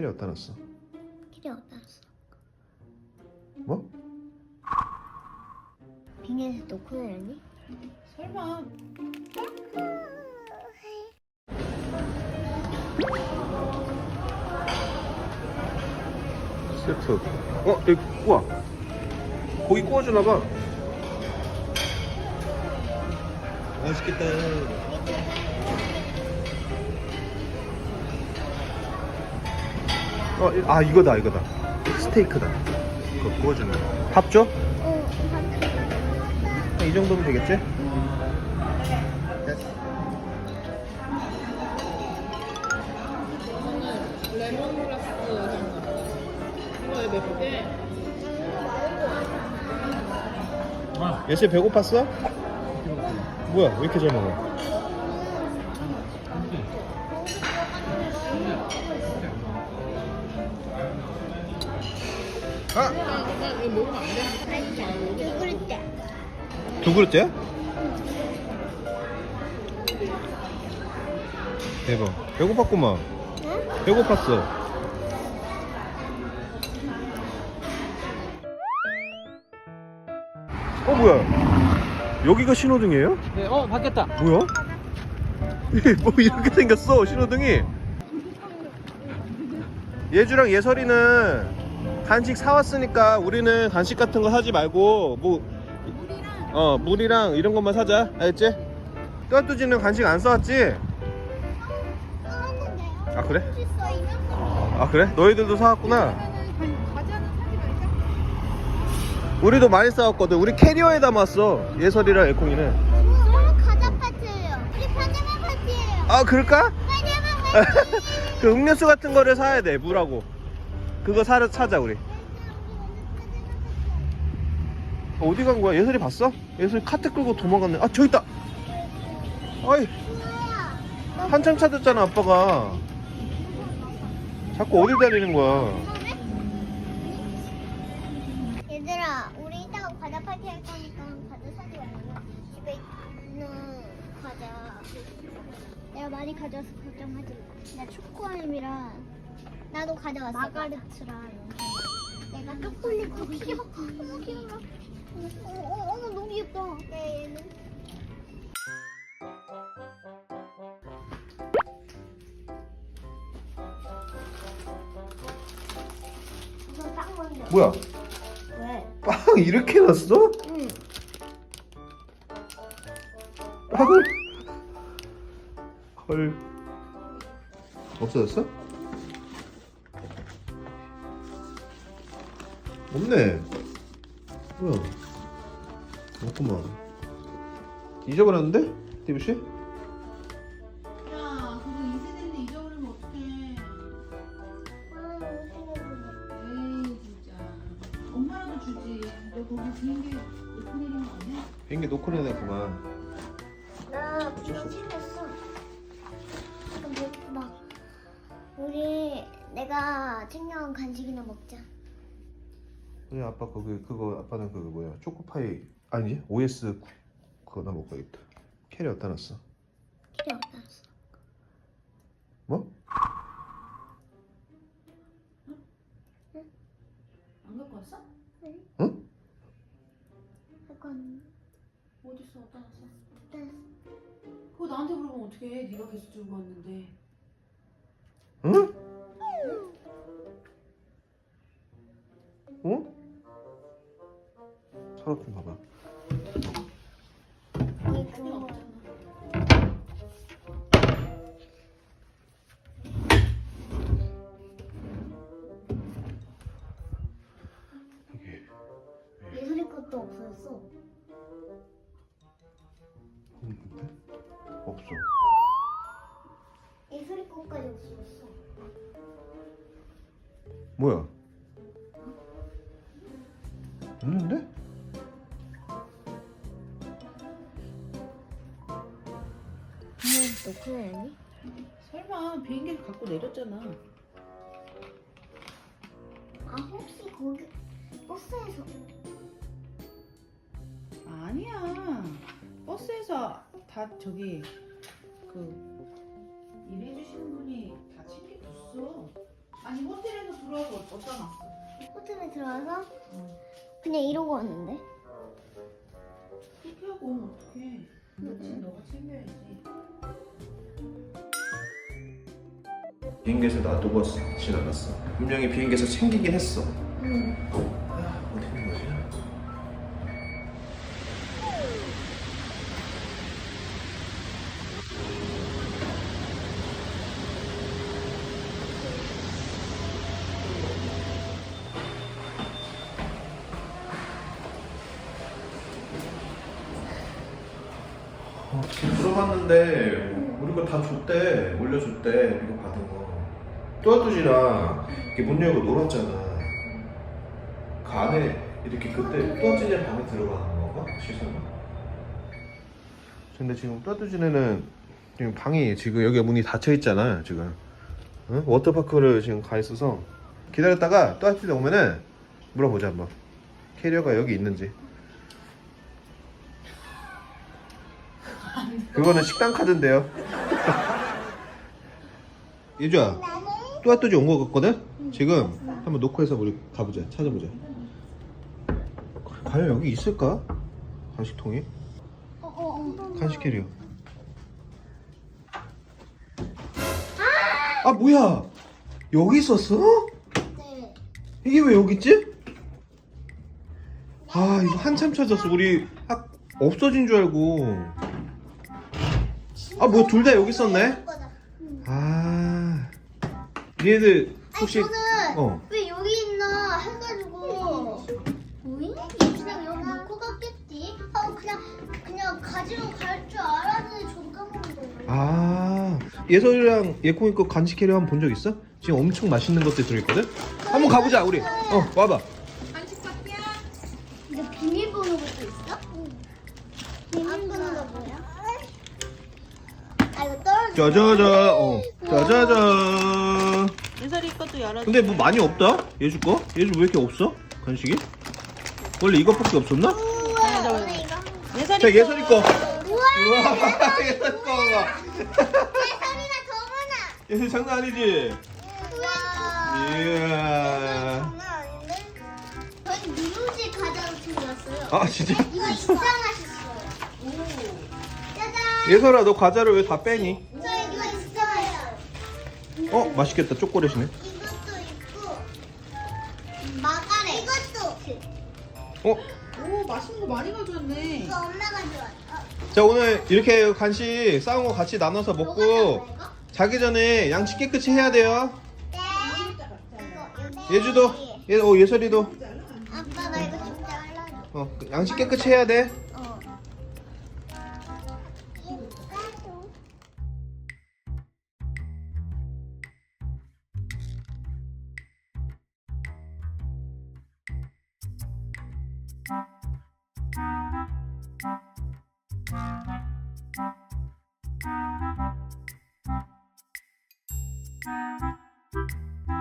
캐리 어디다 놨어? 길이 어디다 놨어? 뭐? 빙에서 놓고 다녔니? 설마 세트 어? 여기 우와 고기 구워주나봐 맛있겠다 어, 이- 아 이거다 이거다 스테이크다 그거 구워주는 거밥 줘? 어, 아, 이 정도면 되겠지? 개? 예슬 배고팠어? 뭐야 왜 이렇게 잘 먹어? 아! 이거 먹으면 안 돼? 두 그릇째. 두 그릇째야? 대박 배고팠구만 응? 배고팠어 어 뭐야 여기가 신호등이에요? 네, 어 바뀌었다. 뭐야? 이게 뭐 이렇게 생겼어 신호등이 예주랑 예설이는 간식 사왔으니까 우리는 간식 같은 거 사지 말고 뭐 어, 물이랑 이런 것만 사자 알겠지? 뚜아뚜지는 간식 안 사왔지? 아 그래? 아 그래? 너희들도 사왔구나 우리도 많이 사왔거든 우리 캐리어에 담았어 예설이랑 에콩이는 저는 과자 파트예요. 우리 파자마 파티예요. 아 그럴까? 파자마 파티. 그 음료수 같은 거를 사야 돼 물하고 그거 사, 사자 우리. 어디 간 거야? 예슬이 봤어? 예슬이 카트 끌고 도망갔네. 아 저기 있다! 어이! 한참 찾았잖아 아빠가. 자꾸 어디 다니는 거야? 얘들아, 우리 이따가 과자 파티 할 거니까 과자 사지 말고 집에 있는 과자. 내가 많이 가져와서 걱정하지 마. 나 초코아임이랑 나도 가져왔어. 마가르트랑 내가 초콜릿 너무 귀여워. 너무 귀여워. 어, 어, 어, 너무 귀엽다. 네, 얘는. 우선 빵 먼저. 뭐야 왜? 빵 이렇게 났어? 응. 빵을 헐 없어졌어? 없네 뭐야 없구만 잊어버렸는데? 디브 씨? 야 그거 인쇄됐는데 잊어버리면 어떡해 에이 진짜 엄마라도 주지 너 거기 비행기 놓고 내린 거 아니야? 비행기 놓고 내놨구만 나 그거 챙겼어. 그럼 배고파. 우리 내가 챙겨온 간식이나 먹자. 우리 아빠 거기 그거 아빠는 그거 뭐야 초코파이 아니지? OS 구- 그거 나 먹어야겠다 캐리 어디다 놨어? 필요 없었어. 뭐? 안 갖고 왔어? 응? 그건 어딨어 어디다 놨어? 그거 나한테 물어보면 어떡해 네가 계속 들고 왔는데 뭐야? 없는데? 그냥 놓고 다녔니? 설마 비행기를 갖고 내렸잖아 아 혹시 거기 버스에서 아니야 버스에서 다 저기 그 호텔에서 들어와서 어디다 놨어? 호텔에 들어와서 응. 그냥 이러고 왔는데. 그렇게 하고 오면 어떡해 그렇지 너가 챙겨야지 비행기에서 놔두고 지나갔어. 분명히 비행기에서 챙기긴 했어. 응. 아, 어디 있는 거지? 어, 물어봤는데 우리 거다 줬대 올려줬대 이거 받은 거 또아뚜지랑 이렇게 문 열고 놀았잖아 그 안에 이렇게 그때 또아뚜지네 방에 들어가는 건가? 시선은? 근데 지금 또아뚜지네는 지금 방이 지금 여기 문이 닫혀 있잖아 지금 응? 워터파크를 지금 가 있어서 기다렸다가 또아뚜지네 오면은 물어보자 한번 캐리어가 여기 있는지 그거는 식당 카드인데요 예주야 또아또지 온 거 같거든? 지금 한번 놓고 해서 우리 가보자 찾아보자 과연 여기 있을까? 간식통이? 간식 캐리어 아 뭐야 여기 있었어? 네. 이게 왜 여기 있지? 아 이거 한참 찾았어 우리 학 없어진 줄 알고 아 뭐 둘 다 여기 있었네? 아 얘들 혹시 저는 어. 왜 여기 있나 해가지고. 뭐이? 그냥 여기 놓고 갔겠지? 하고 그냥 그냥 가지고 갈줄 알았는데 저도 까먹은 거예요 아. 예설이랑 예콩이 거 간식 캐리어 한번 본 적 있어? 지금 엄청 맛있는 것들 들어있거든? 한번 가보자 우리. 어 와봐 아 이거 떨어져 짜자자 어. 짜자자. 예설이 것도 열어줘 근데 뭐 많이 없다? 예주 거? 예주 왜 이렇게 없어? 간식이? 원래 이것밖에 없었나? 우와 오늘 이거 한 예설이 자 예설이 거. 우와. 우와 예설이 거. 봐봐 세상이나 더 많아 예설이 장난 아니지? 우와. 이야 장난 아닌데? 저희 미루지 과자로 챙겼어요. 아 진짜? 이거 짜잔 예설아 너 과자를 왜 다 빼니? 저 이거 진짜 맛있어요. 어 맛있겠다. 초콜릿이네. 이것도 있고 마가렛. 이것도 어? 오 맛있는 거 많이 가져왔네. 이거 엄마가 좋아해 자 오늘 이렇게 간식 싸운 거 같이 나눠서 먹고 자기 전에 양치 깨끗이 해야 돼요. 네. 예주도 예, 어, 예설이도. 아빠 나 이거 진짜 할라줘. 어, 양치 깨끗이 해야 돼 어